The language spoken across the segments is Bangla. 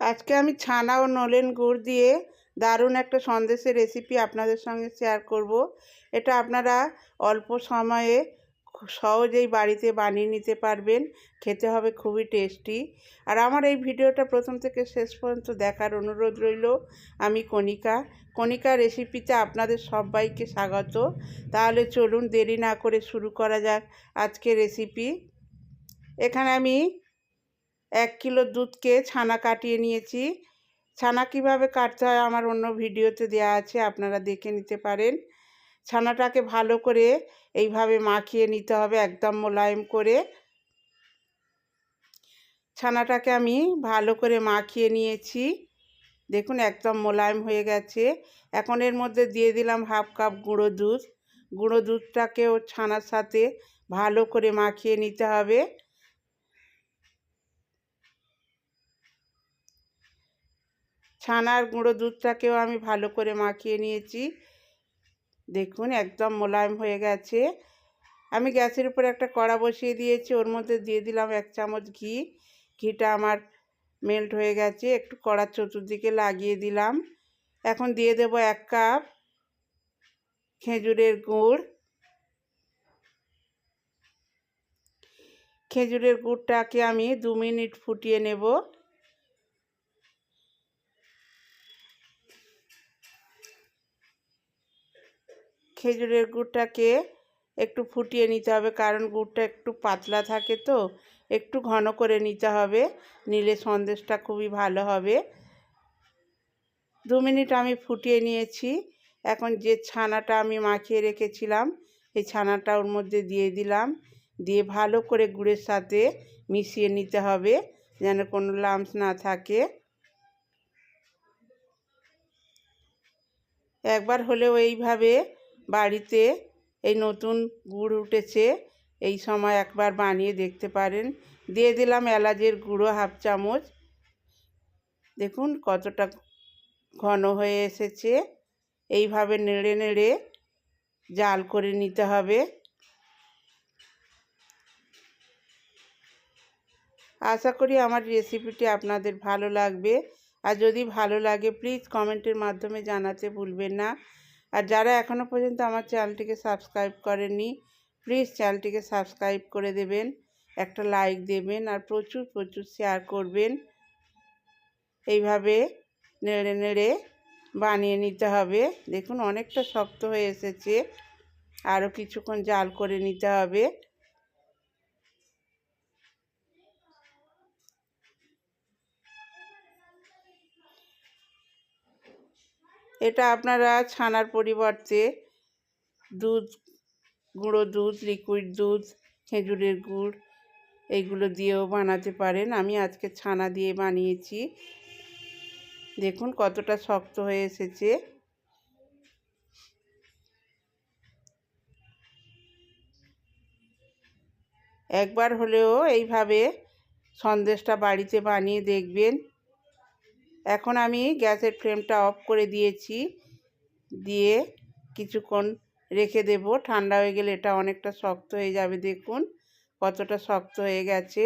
আজকে আমি ছানা ও নলেন গুড় দিয়ে দারুণ একটা সন্দেশের রেসিপি আপনাদের সঙ্গে শেয়ার করব। এটা আপনারা অল্প সময়ে সহজেই বাড়িতে বানিয়ে নিতে পারবেন, খেতে হবে খুবই টেস্টি আর আমার এই ভিডিওটা প্রথম থেকে শেষ পর্যন্ত দেখার অনুরোধ রইল, আমি কণিকা। কণিকা রেসিপিতে আপনাদের সবাইকে স্বাগত। তাহলে চলুন দেরি না করে শুরু করা যাক আজকে রেসিপি এখানে আমি এক কিলো দুধকে ছানা কাটিয়ে নিয়েছি। ছানা কীভাবে কাটতে হয় আমার অন্য ভিডিওতে দেওয়া আছে, আপনারা দেখে নিতে পারেন। ছানাটাকে ভালো করে এইভাবে মাখিয়ে নিতে হবে একদম মোলায়েম করে। ছানাটাকে আমি ভালো করে মাখিয়ে নিয়েছি। দেখুন একদম মোলায়েম হয়ে গেছে। এখন এর মধ্যে দিয়ে দিলাম হাফ কাপ গুঁড়ো দুধ। গুঁড়ো দুধটাকেও ছানার সাথে ভালো করে মাখিয়ে নিতে হবে। ছানার গুঁড়ো দুধটাকেও আমি ভালো করে মাখিয়ে নিয়েছি। দেখুন, একদম মোলায়েম হয়ে গেছে। আমি গ্যাসের উপরে একটা কড়া বসিয়ে দিয়েছি, ওর মধ্যে দিয়ে দিলাম এক চামচ ঘি। ঘিটা আমার মেল্ট হয়ে গেছে, একটু কড়ার চতুর্দিকে লাগিয়ে দিলাম। এখন দিয়ে দেব এক কাপ খেজুরের গুড়। খেজুরের গুড়টাকে আমি দু মিনিট ফুটিয়ে নেব। খেজুরের গুড়টাকে একটু ফুটিয়ে নিতে হবে, কারণ গুড়টা একটু পাতলা থাকে তো, একটু ঘন করে নিতে হবে, নিলে সন্দেশটা খুবই ভালো হবে। দু মিনিট আমি ফুটিয়ে নিয়েছি, এখন যে ছানাটা আমি মাখিয়ে রেখেছিলাম, এই ছানাটা ওর মধ্যে দিয়ে দিলাম, দিয়ে ভালো করে গুড়ের সাথে মিশিয়ে নিতে হবে, যেন কোনো লাম্পস না থাকে। একবার হলেও এইভাবে বাড়িতে এই নতুন গুড় উঠেছে, এই সময় একবার বানিয়ে দেখতে পারেন। দিয়ে দিলাম এলাচের গুঁড়ো হাফ চামচ। দেখুন কতটা ঘন হয়ে এসেছে। এইভাবে নেড়ে নেড়ে জাল করে নিতে হবে। আশা করি আমার রেসিপিটি আপনাদের ভালো লাগবে। আর যদি ভালো লাগে, প্লিজ কমেন্টের মাধ্যমে জানাতে ভুলবেন না। আর যারা এখনও পর্যন্ত আমার চ্যানেলটিকে সাবস্ক্রাইব করেননি প্লিজ চ্যানেলটিকে সাবস্ক্রাইব করে দেবেন, একটা লাইক দেবেন আর প্রচুর প্রচুর শেয়ার করবেন। এইভাবে নেড়ে নেড়ে বানিয়ে নিতে হবে। দেখুন, অনেকটা শক্ত হয়ে এসেছে। আরও কিছুক্ষণ জাল করে নিতে হবে। এটা আপনারা ছানার পরিবর্তে দুধ, গুঁড়ো দুধ লিকুইড দুধ, খেজুরের গুড় এইগুলো দিয়েও বানাতে পারেন। আমি আজকে ছানা দিয়ে বানিয়েছি। দেখুন কতটা শক্ত হয়ে এসেছে। একবার হলেও এইভাবে সন্দেশটা বাড়িতে বানিয়ে দেখবেন। এখন আমি গ্যাসের ফ্লেমটা অফ করে দিয়েছি। দিয়ে কিছুক্ষণ রেখে দেব। ঠান্ডা হয়ে গেলে এটা অনেকটা শক্ত হয়ে যাবে, দেখুন কতটা শক্ত হয়ে গেছে।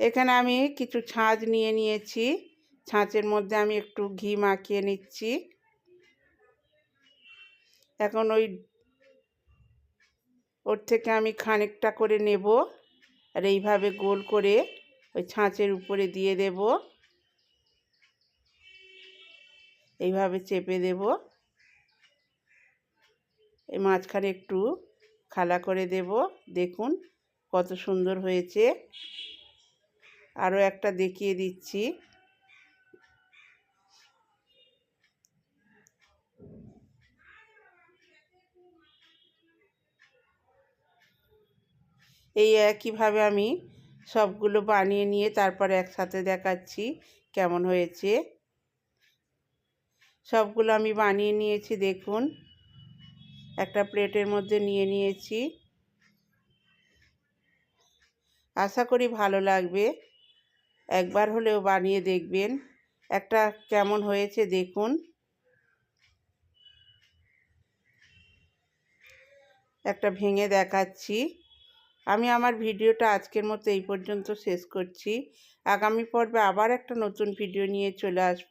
এখানে আমি কিছু ছাঁচ নিয়ে নিয়েছি। ছাঁচের মধ্যে আমি একটু ঘি মাখিয়ে নিচ্ছি। এখন ওই ওর থেকে আমি খানিকটা করে নেব। আর এইভাবে গোল করে ওই ছাঁচের উপরে দিয়ে দেব। এইভাবে চেপে দেব। এই মাঝখানে একটু খালা করে দেব। দেখুন কত সুন্দর হয়েছে। আরও একটা দেখিয়ে দিচ্ছি। এই একইভাবে আমি সবগুলো বানিয়ে নিয়ে তারপর একসাথে দেখাচ্ছি কেমন হয়েছে। সবগুলো আমি বানিয়ে নিয়েছি, দেখুন। একটা প্লেটের মধ্যে নিয়ে নিয়েছি। আশা করি ভালো লাগবে। একবার হলেও বানিয়ে দেখবেন। একটা কেমন হয়েছে, দেখুন। একটা ভেঙে দেখাচ্ছি। আমি আমার ভিডিওটা আজকের মতো এই পর্যন্ত শেষ করছি। আগামী পর্বে আবার একটা নতুন ভিডিও নিয়ে চলে আসব।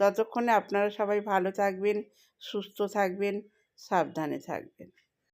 ততক্ষণে আপনারা সবাই ভালো থাকবেন, সুস্থ থাকবেন, সাবধানে থাকবেন।